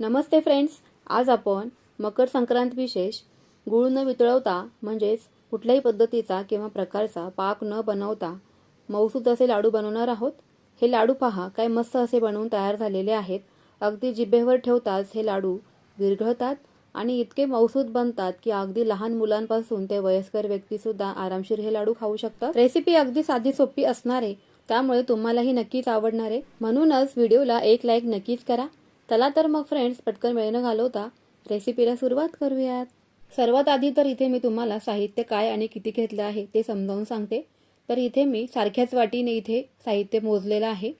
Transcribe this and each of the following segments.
नमस्ते friends आज आपण मकर संक्रांत विशेष गुळ न वितळवता म्हणजेच कुठल्याही पद्धतीचा किंवा प्रकारचा पाक न बनवता मऊसूद असे लाडू बनवणार आहोत. हे लाडू पहा काय मस्त असे बनवून तयार झालेले आहेत. अगदी जिभेवर ठेवताच हे लाडू विरघळतात आणि इतके मऊसूद बनतात की अगदी लहान मुलांपासून ते वयस्कर व्यक्तीसुद्धा आरामशीर हे लाडू खाऊ शकतात. रेसिपी अगदी साधी सोपी असणार आहे त्यामुळे तुम्हालाही नक्कीच आवडणार आहे. म्हणूनच व्हिडिओला एक लाईक नक्कीच करा. चला तर मग फ्रेंड्स पटकन वेळ न घालवता रेसिपीला सुरुवात करूयात. सर्वात आधी तर इथे मी तुम्हाला साहित्य काय आणि किती घेतलं आहे ते समजावून सांगते. तर इथे मी सारख्याच वाटीने इथे साहित्य मोजलेलं आहे.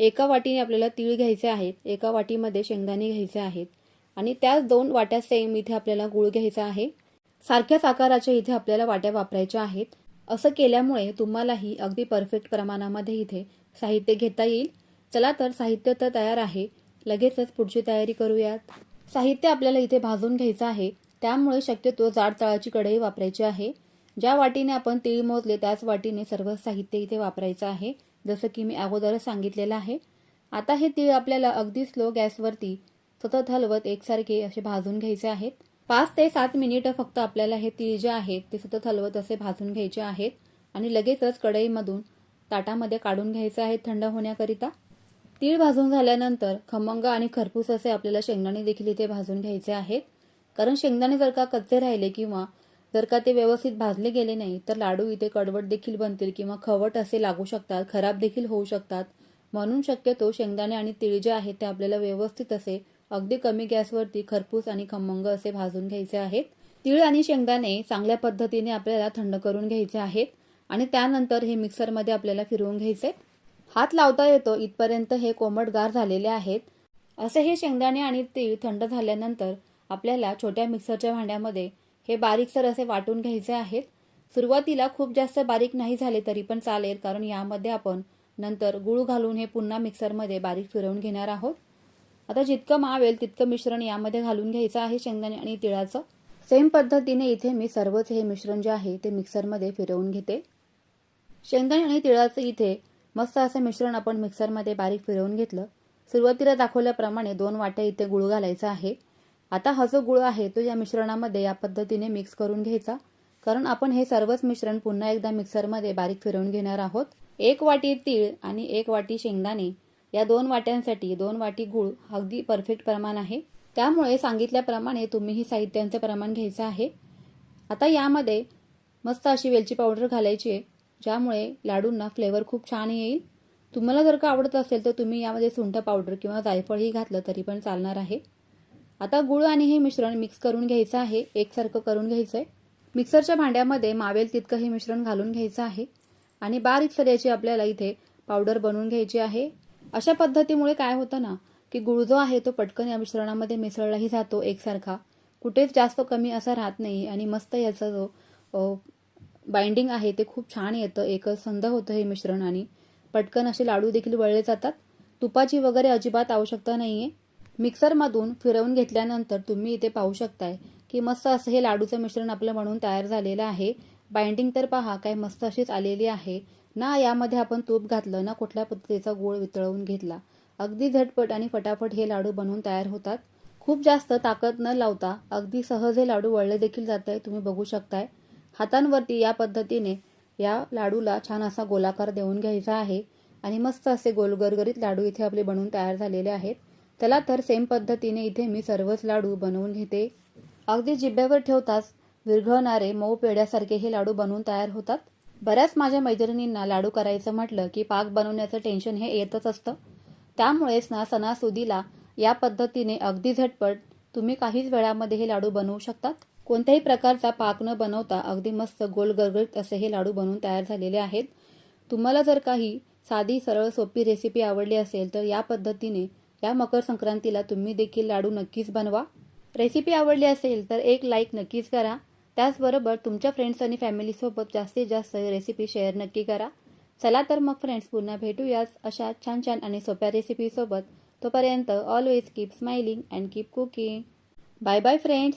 एका वाटीने आपल्याला तीळ घ्यायचे आहेत एका वाटीमध्ये शेंगदाणे घ्यायचे आहेत आणि त्याच दोन वाट्या सेम इथे आपल्याला गुळ घ्यायचा आहे. सारख्याच आकाराच्या इथे आपल्याला वाट्या वापरायच्या आहेत. असं केल्यामुळे तुम्हालाही अगदी परफेक्ट प्रमाणामध्ये इथे साहित्य घेता येईल. चला तर साहित्य तर तयार आहे. लगेचच पुढची तयारी करूयात. साहित्य आपल्याला इथे भाजून घ्यायचं आहे. त्यामुळे शक्यतो जाड तळाची कढई वापरायची आहे. ज्या वाटीने आपण तीळ मोजले त्याच वाटीने सर्व साहित्य इथे वापरायचं आहे जसं की मी अगोदरच सांगितलेलं आहे. आता हे तीळ आपल्याला अगदी स्लो गॅसवरती सतत हलवत एकसारखे असे भाजून घ्यायचे आहेत. पाच ते सात मिनिटं फक्त आपल्याला हे तीळ जे आहेत ते सतत हलवत असे भाजून घ्यायचे आहेत. आणि लगेचच कढईमधून ताटामध्ये काढून घ्यायचं आहेत थंड होण्याकरिता. तीळ भाजून झाल्यानंतर खमंग आणि खरपूस असे आपल्याला शेंगदाणे देखील इथे भाजून घ्यायचे आहेत. कारण शेंगदाणे जर का कच्चे राहिले किंवा जर का ते व्यवस्थित भाजले गेले नाही तर लाडू इथे कडवट देखील बनतील किंवा खवट असे लागू शकतात खराब देखील होऊ शकतात. म्हणून शक्यतो शेंगदाणे आणि तीळ जे आहेत ते आपल्याला व्यवस्थित असे अगदी कमी गॅसवरती खरपूस आणि खमंग असे भाजून घ्यायचे आहेत. तीळ आणि शेंगदाणे चांगल्या पद्धतीने आपल्याला थंड करून घ्यायचे आहेत आणि त्यानंतर हे मिक्सरमध्ये आपल्याला फिरवून घ्यायचे. हात लावता येतो इथपर्यंत हे कोमटगार झालेले आहेत. असे हे शेंगदाणे आणि तीळ थंड झाल्यानंतर आपल्याला छोट्या मिक्सरच्या भांड्यामध्ये हे बारीकसर असे वाटून घ्यायचे आहेत. सुरुवातीला खूप जास्त बारीक नाही झाले तरी पण चालेल कारण यामध्ये आपण नंतर गुळ घालून हे पुन्हा मिक्सरमध्ये बारीक फिरवून घेणार आहोत. आता जितकं मावेल तितकं मिश्रण यामध्ये घालून घ्यायचं आहे शेंगदाणे आणि तिळाचं. सेम पद्धतीने इथे मी सर्वच हे मिश्रण जे आहे ते मिक्सरमध्ये फिरवून घेते. शेंगदाणे आणि तिळाचं इथे मस्त असं मिश्रण आपण मिक्सरमध्ये बारीक फिरवून घेतलं. सुरुवातीला दाखवल्याप्रमाणे दोन वाट्या इथे गुळ घालायचा आहे. आता हा जो गुळ आहे तो या मिश्रणामध्ये या पद्धतीने मिक्स करून घ्यायचा. कारण आपण हे सर्वच मिश्रण पुन्हा एकदा मिक्सरमध्ये बारीक फिरवून घेणार आहोत. एक वाटी तीळ आणि एक वाटी शेंगदाणे या दोन वाट्यांसाठी दोन वाटी गुळ अगदी परफेक्ट प्रमाण आहे. त्यामुळे सांगितल्याप्रमाणे तुम्हीही साहित्यांचं प्रमाण घ्यायचं आहे. आता यामध्ये मस्त अशी वेलची पावडर घालायची आहे. ज्यामुळे लाडूंना फ्लेवर खूप छान येईल. तुम्हाला जर का आवडत असेल तर तुम्ही यामध्ये सुंठ पावडर किंवा जायफळही घातलं तरी पण चालणार आहे. आता गुळ आणि हे मिश्रण मिक्स करून घ्यायचं आहे. एकसारखं करून घ्यायचं आहे मिक्सरच्या भांड्यामध्ये मावेल तितकं हे मिश्रण घालून घ्यायचं आहे. आणि बारीक सऱ्याची आपल्याला इथे पावडर बनवून घ्यायची आहे. अशा पद्धतीमुळे काय होतं ना की गुळ जो आहे तो पटकन या मिश्रणामध्ये मिसळलाही जातो एकसारखा. कुठेच जास्त कमी असा राहत नाही आणि मस्त याचा जो बाइंडिंग आहे ते खूप छान येतं एकसंध होतं हे मिश्रण आणि पटकन असे लाडू देखील वळले जातात. तुपाची वगैरे अजिबात आवश्यकता नाही आहे मिक्सरमधून फिरवून घेतल्यानंतर तुम्ही इथे पाहू शकताय की मस्त असं हे लाडूचं मिश्रण आपलं म्हणून तयार झालेलं आहे. बाइंडिंग तर पहा काय मस्त अशीच आलेली आहे. ना यामध्ये आपण तूप घातलं ना कुठल्या पद्धतीचा गोळ वितळवून घेतला. अगदी झटपट आणि फटाफट हे लाडू बनवून तयार होतात. खूप जास्त ताकद न लावता अगदी सहज हे लाडू वळले देखील जात आहे तुम्ही बघू शकताय. हातांवरती या पद्धतीने या लाडूला छान असा गोलाकार देऊन घ्यायचा आहे. आणि मस्त असे गोलगरगरीत लाडू इथे आपले बनवून तयार झालेले आहेत. चला तर सेम पद्धतीने इथे मी सर्वच लाडू बनवून घेते. अगदी जिब्यावर ठेवताच विरघळणारे मऊ पेड्यासारखे हे लाडू बनवून तयार होतात. बऱ्याच माझ्या मैत्रिणींना लाडू करायचं म्हटलं की पाक बनवण्याचं टेन्शन हे येतच असतं. त्यामुळेच ना सणासुदीला या पद्धतीने अगदी झटपट तुम्ही काहीच वेळामध्ये हे लाडू बनवू शकतात. कोणत्याही प्रकारचा पाक न बनवता अगदी मस्त गोल गरगरीत असे हे लाडू बनवून तयार झालेले आहेत. तुम्हाला जर काही साधी सरळ सोपी रेसिपी आवडली असेल तर या पद्धतीने या मकर संक्रांतीला तुम्ही देखील लाडू नक्कीच बनवा. रेसिपी आवडली असेल तर एक लाईक नक्कीच करा. त्याचबरोबर तुमच्या फ्रेंड्स आणि फॅमिलीसोबत जास्तीत जास्त रेसिपी शेअर नक्की करा. चला तर मग फ्रेंड्स पुन्हा भेटूयाच अशा छान छान आणि सोप्या रेसिपीसोबत तोपर्यंत always keep smiling and keep cooking bye bye friends